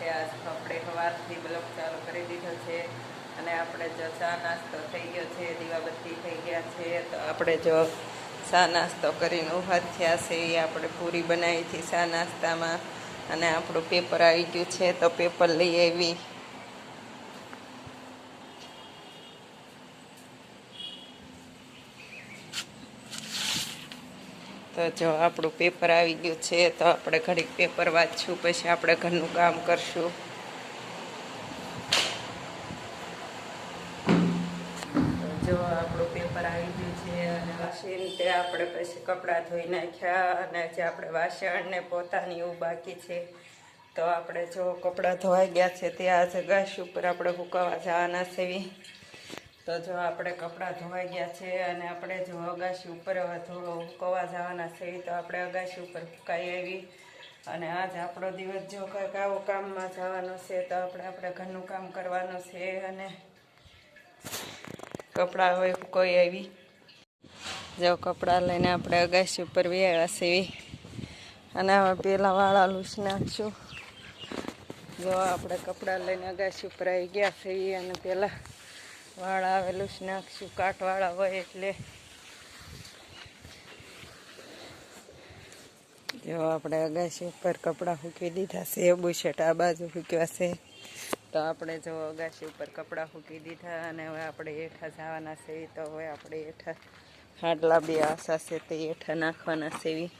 ગયા છે. આજ આપણે સવારથી બ્લોક ચાલુ કરી દીધો છે અને આપણે જો ચા નાસ્તો થઈ ગયો છે, દીવાબત્તી થઈ ગયા છે, તો આપણે જો ચા નાસ્તો કરીને ઊભા થયા છે. એ આપણે પૂરી બનાવી હતી ચા નાસ્તામાં અને આપણું પેપર આવી ગયું છે, તો પેપર લઈ આવી. તો જો આપણું પેપર આવી ગયું છે, તો આપણે ઘડીક પેપર વાંચશું, પછી આપણે ઘરનું કામ કરશું. જો આપણું પેપર આવી ગયું છે અને વાસણ તે આપણે પછી કપડાં ધોઈ નાખ્યા અને જે આપણે વાસણ ને પોતાની એવું બાકી છે, તો આપણે જો કપડાં ધોવાઈ ગયા છે, તે આ જગાશ ઉપર આપણે હુકાવા જવાના છે. તો જો આપણે કપડાં ધોવાઈ ગયા છે અને આપણે જો અગાશી ઉપર કવા જવાના છે, તો આપણે અગાશી ઉપર ફૂકાઈ આવી. અને આજ આપણો દિવસ જો કંઈક આવો કામમાં જવાનો છે, તો આપણે આપણે ઘરનું કામ કરવાનું છે અને કપડાં હોય કોઈ આવી. જો કપડાં લઈને આપણે અગાશી ઉપર વ્યાયા છે. અને હવે પહેલાં વાળા લૂસ નાખશું જો આપણે કપડાં લઈને અગાશી ઉપર આવી ગયા છે અને પેલા વાળા આવેલું જ નાખશું કાટવાળા હોય એટલે. જો આપણે અગાશી ઉપર કપડાં ફૂંકી દીધા છે બુશર્ટ આ બાજુ ફૂંક્યા છે. તો આપણે જો અગાશી ઉપર કપડાં સૂકી દીધા અને હવે આપણે હેઠા જવાના છે, તો હવે આપણે હેઠા હાડલા બે આશા છે તે હેઠા નાખવાના એવી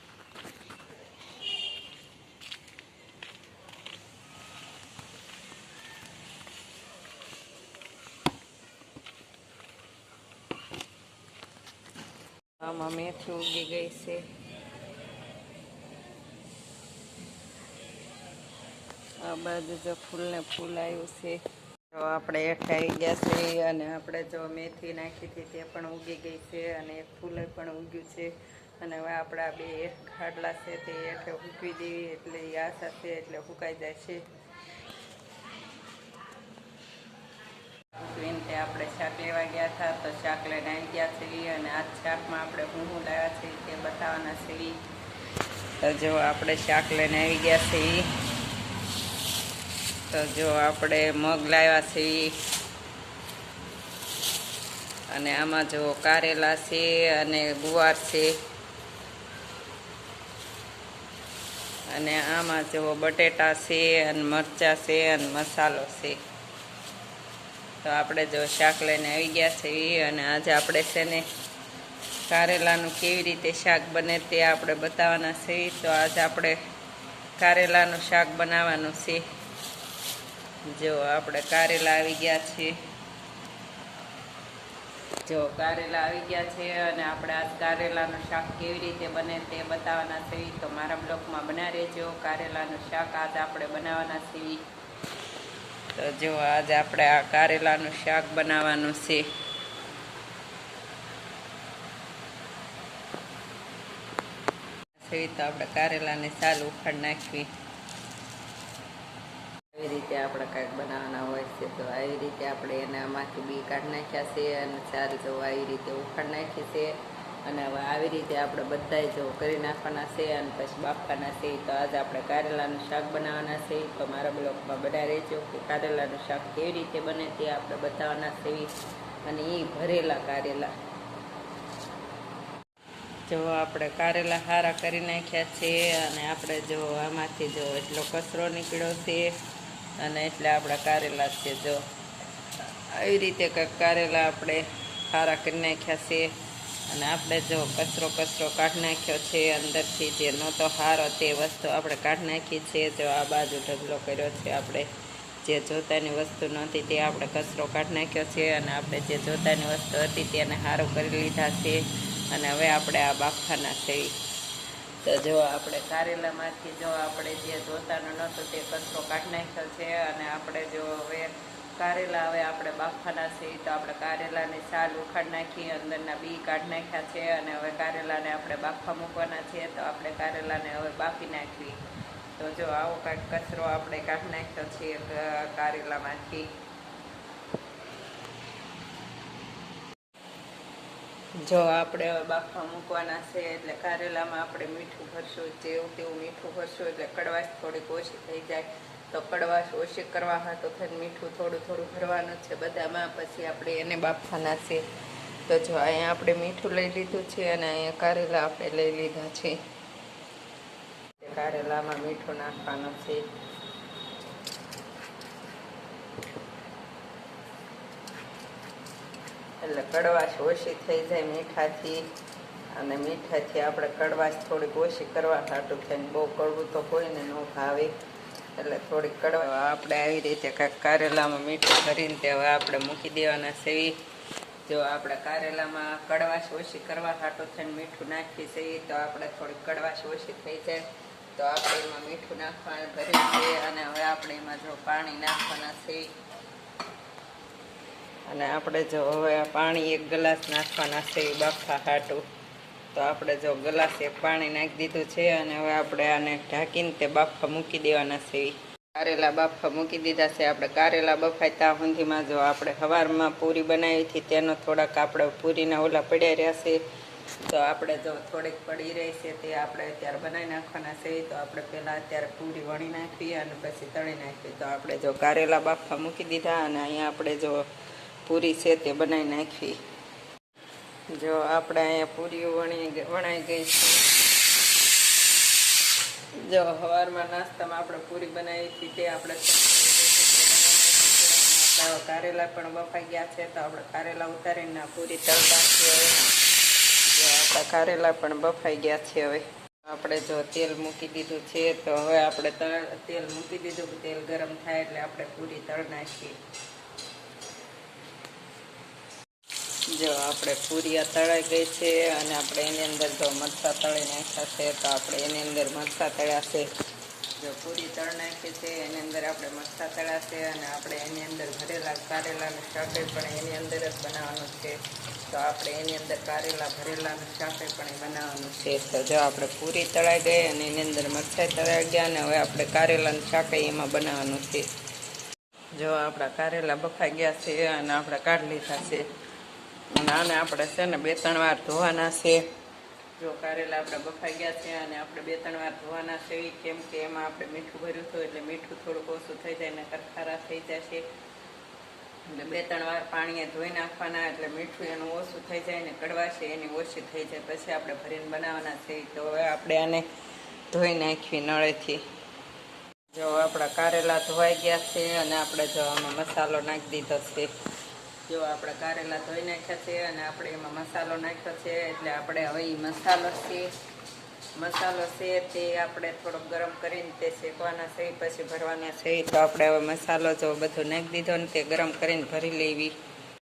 આમાં મેથી ઉગી ગઈ છે. આ બાજુ જો ફૂલને ફૂલ આવ્યું છે. તો આપણે આવી ગયા છે અને આપણે જો મેથી નાખી હતી તે પણ ઉગી ગઈ છે અને એક ફૂલ પણ ઉગ્યું છે. અને હવે આપણા બે ખાડલા છે તે એઠે ઉગવી દેવી એટલે એ સાથે એટલે સુકાઈ જાય છે. તે આપણે શાક લેવા ગયા હતા, તો શાક લઈને આવી ગયા છે અને આ શાકમાં આપણે હું હું લાવ્યા છે તે બતાવવાના છે તો જો આપણે શાક લઈને આવી ગયા છે તો જો આપણે મગ લાવ્યા છે અને આમાં જો કારેલા છે અને ગુવાર છે. અને આમાં જો બટેટા છે અને મરચાં છે અને મસાલો છે. તો આપણે જો શાક લઈને આવી ગયા છે અને આજે આપણે છે ને કારેલાનું કેવી રીતે શાક બને તે આપણે બતાવવાના છે તો આજે આપણે કારેલાનું શાક બનાવવાનું છે. જો આપણે કારેલા આવી ગયા છે. જો કારેલા આવી ગયા છે અને આપણે આજ કારેલાનું શાક કેવી રીતે બને તે બતાવવાના છે તો મારા બ્લોકમાં બના રહેજો. કારેલાનું શાક આજ આપણે બનાવવાના છીએ તો જો આજે આપણે આ કારેલાનું શાક બનાવવાનું છે. તો આપણે કારેલાને સાલ ઉખાડ નાખવી. આવી રીતે આપણે કાંઈક બનાવવાના હોય છે તો આવી રીતે આપણે એને આમાંથી બી કાઢી નાખ્યા છે અને સાલ જો આવી રીતે ઉખાડ નાખી છે. અને હવે આવી રીતે આપણે બધાય જો કરી નાખવાના છે અને પછી બાફવાના છે, તો આજે આપણે કારેલાનું શાક બનાવવાના છે. તો મારા બ્લોગમાં બધા રહેજો કે કારેલાનું શાક કેવી રીતે બને તે આપણે બતાવવાના છે. અને એ ભરેલા કારેલા. જો આપણે કારેલા હારા કરી નાખ્યા છે અને આપણે જો આમાંથી જો એટલો કચરો નીકળ્યો છે અને એટલે આપણા કારેલા છે જો. આવી રીતે કારેલા આપણે હારા કરી નાખ્યા છે. અને આપણે જો કચરો કચરો કાઢી નાખ્યો છે અંદરથી જે નહોતો હારો તે વસ્તુ આપણે કાઢી નાખી છે, જો આ બાજુ ઢગલો કર્યો છે આપણે. જે જોતાની વસ્તુ નહોતી તે આપણે કચરો કાઢી નાખ્યો છે અને આપણે જે જોતાની વસ્તુ હતી તેને હારો કરી લીધા છે અને હવે આપણે આ બાફાના છે. તો જો આપણે કારેલામાંથી જો આપણે જે જોતાનું નહોતું તે કચરો કાઢી નાખ્યો છે અને આપણે જો હવે કારેલા હવે આપણે બાફવાના છે તો આપણે કારેલાની સાલ ઉખાડ નાખી અંદરના બી કાઢી નાખ્યા છે અને હવે કારેલાને આપણે બાફવા મૂકવાના છે તો આપણે કારેલાને હવે બાફી નાખવી તો જો આવો કાંઈક કચરો આપણે કાઢી નાખ્યો છે કારેલામાંથી. જો આપણે બાફવા મૂકવાના છે, એટલે કારેલામાં આપણે મીઠું ભરશું, જેવું તેવું મીઠું ભરશું, એટલે કડવાશ થોડીક ઓછી થઈ જાય. તો કડવાશ ઓછી કરવા હાટું થઈને મીઠું થોડું થોડું ભરવાનું છે બધામાં. પછી આપણે એને બાફવાના છે. તો જો અહીંયા આપણે મીઠું લઈ લીધું છે અને અહીંયા કારેલા આપણે લઈ લીધા છે. કારેલામાં મીઠું નાખવાનું છે. એટલે કડવાશ ઓછી થઈ જાય મીઠાથી. અને મીઠાથી આપણે કડવાશ થોડીક ઓછી કરવા હાટું થાય બહુ કડવું તો કોઈને ન ભાવે. એટલે થોડીક કડવા આપણે આવી રીતે કાંઈક કારેલામાં મીઠું ભરીને તે હવે આપણે મૂકી દેવાના સેવી જો આપણે કારેલામાં કડવાશ ઓછી કરવા હાટું થઈને મીઠું નાખી સેવી તો આપણે થોડીક કડવાશ ઓછી થઈ જાય. તો આપણે એમાં મીઠું નાખવાનું ભરી છે અને હવે આપણે એમાં જો પાણી નાખવાના છે અને આપણે જો હવે આ પાણી એક ગ્લાસ નાખવાના છે બાફા હાટું. તો આપણે જો ગ્લાસ એક પાણી નાખી દીધું છે અને હવે આપણે આને ઢાંકીને તે બાફા મૂકી દેવાના છે. કારેલા બાફા મૂકી દીધા છે. આપણે કારેલા બફાય ત્યાં સુધીમાં જો આપણે સવારમાં પૂરી બનાવી હતી, તેનો થોડાક આપણે પૂરીના ઓલા પડ્યા રહ્યા છે. તો આપણે જો થોડીક પડી રહી છે, તે આપણે અત્યારે બનાવી નાખવાના છે. તો આપણે પહેલાં અત્યારે પૂરી વણી નાખવી અને પછી તળી નાખવી તો આપણે જો કારેલા બાફા મૂકી દીધા અને અહીંયા આપણે જો પૂરી છે તે બનાવી નાખવી જો આપણે અહીંયા પૂરીઓ વણી વણાઈ ગઈ છે. જો સવારમાં નાસ્તામાં આપણે પૂરી બનાવી હતી તે આપણે કારેલા પણ બફાઈ ગયા છે તો આપણે કારેલા ઉતારીને પૂરી તળતા છીએ હવે. આપણા કારેલા પણ બફાઈ ગયા છે હવે. આપણે જો તેલ મૂકી દીધું છે તો હવે આપણે તેલ મૂકી દીધું. તેલ ગરમ થાય એટલે આપણે પૂરી તળ નાખીએ જો આપણે પૂરિયા તળાઈ ગઈ છે અને આપણે એની અંદર જો મરચાં તળી નાખ્યા છે, તો આપણે એની અંદર મરચાં તળ્યા છે. જો પૂરી તળ નાખી છે, એની અંદર આપણે મરચાં તળ્યા છે અને આપણે એની અંદર ભરેલા કારેલાનું શાકે પણ એની અંદર જ બનાવવાનું છે. તો આપણે એની અંદર કારેલા ભરેલાનું શાકે પણ બનાવવાનું છે. તો જો આપણે પૂરી તળાઈ ગઈ અને એની અંદર મરચાં તળાઈ ગયા અને હવે આપણે કારેલાનું શાકે એમાં બનાવવાનું છે. જો આપણા કારેલા બફાઈ ગયા છે અને આપણે કાઢી લીધા છે. અને આપણે છે ને બે, ત્રણ વાર ધોવાના છે. જો કારેલા આપણે બફાઈ ગયા છે અને આપણે બે, ત્રણ વાર ધોવાના છે કેમ કે એમાં આપણે મીઠું ભર્યું હતું એટલે મીઠું થોડુંક ઓછું થઈ જાય ને કરખારા થઈ જશે એટલે બે, ત્રણ વાર પાણીએ ધોઈ નાખવાના એટલે મીઠું એનું ઓછું થઈ જાય ને કડવાશે, એની ઓછી થઈ જાય. પછી આપણે ભરીને બનાવવાના છે તો હવે આપણે આને ધોઈ નાખવી નળેથી. જો આપણા કારેલા ધોવાઈ ગયા છે અને આપણે જો આમાં મસાલો નાખી દીધો છે. જો આપણે કારેલા ધોઈ નાખ્યા છે અને આપણે એમાં મસાલો નાખ્યો છે, એટલે આપણે હવે એ મસાલો છે. મસાલો છે તે આપણે થોડોક ગરમ કરીને તે શેકવાના છે, પછી ભરવાના છે. તો આપણે હવે મસાલો જો બધો નાખી દીધો ને તે ગરમ કરીને ભરી લેવી.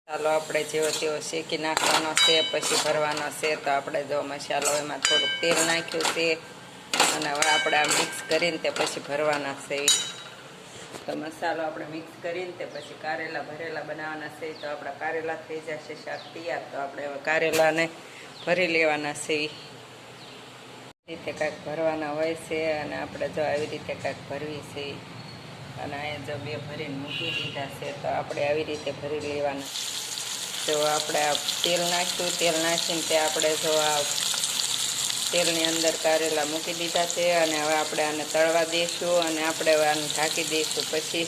મસાલો આપણે જેવો તેવો શેકી નાખવાનો છે, પછી ભરવાનો છે. તો આપણે જો મસાલો એમાં થોડુંક તેલ નાખ્યું છે. અને હવે આપણે આ મિક્સ કરીને તે પછી ભરવાના છે. તો મસાલો આપણે મિક્સ કરીને તે પછી કારેલા ભરેલા બનાવવાના છે, તો આપણા કારેલા થઈ જશે શાક તૈયાર, તો આપણે હવે કારેલાને ભરી લેવાના છે. રીતે કાંઈક ભરવાના હોય છે અને આપણે જો આવી રીતે કાંઈક ભરવી છે અને અહીંયા જો બે ભરીને મૂકી દીધા છે, તો આપણે આવી રીતે ભરી લેવાના. જો આપણે તેલ નાખ્યું, તેલ નાખીને તે આપણે જો આ તેલની અંદર કારેલા મૂકી દીધા છે અને હવે આપણે આને તળવા દઈશું અને આપણે હવે આને ઢાંકી દઈશું. પછી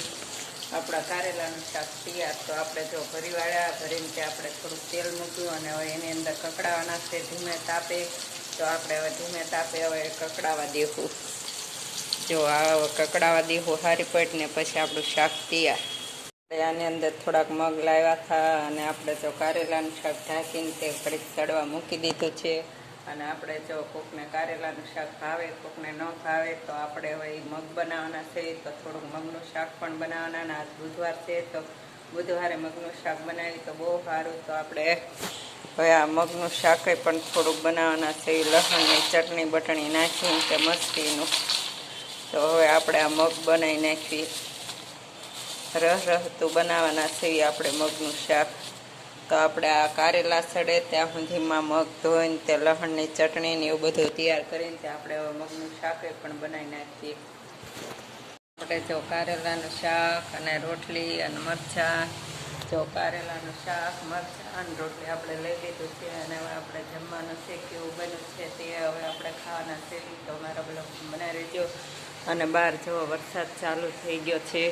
આપણા કારેલાનું શાક તૈયાર. તો આપણે જો ભરી વાળ્યા ભરીને તે આપણે થોડુંક તેલ મૂક્યું અને હવે એની અંદર કકડાવાના છે, ધીમે તાપે. તો આપણે હવે ધીમે તાપે હવે કકડાવા દેવું જો આ હવે કકડાવા દેવું સારી ને પછી આપણું શાક તૈયાર. આની અંદર થોડાક મગ લાવ્યા હતા અને આપણે તો કારેલાનું શાક ઢાંકીને તે ઘડીક તળવા મૂકી દીધું છે. અને આપણે જો કોકને કારેલાનું શાક ભાવે, કોકને ન ભાવે, તો આપણે હવે મગ બનાવવાના છે, તો થોડુંક મગનું શાક પણ બનાવવાના અને આજ બુધવાર છે, તો બુધવારે મગનું શાક બનાવી તો બહુ સારું, તો આપણે હવે આ મગનું શાક પણ થોડુંક બનાવવાના છે લસણની, ચટણી, બટણી નાખી કે મસ્તીનું. તો હવે આપણે આ મગ બનાવી નાખીએ. રસ રહતું બનાવવાના છે આપણે મગનું શાક. તો આપણે આ કારેલા સડે ત્યાં સુધીમાં મગ ધોઈને તે લસણની ચટણી ને એવું બધું તૈયાર કરીને તે આપણે હવે મગનું શાક પણ બનાવી નાખીએ. આપણે જો કારેલાનું શાક અને રોટલી અને મરચાં, જો કારેલાનું શાક, મરચાં અને રોટલી આપણે લઈ લીધું છે અને હવે આપણે જમવાનું છે કેવું બન્યું છે તે હવે આપણે ખાવાના છે. તો મારા બ્લોગ બનાવી રહેજો અને બહાર જવો વરસાદ ચાલુ થઈ ગયો છે.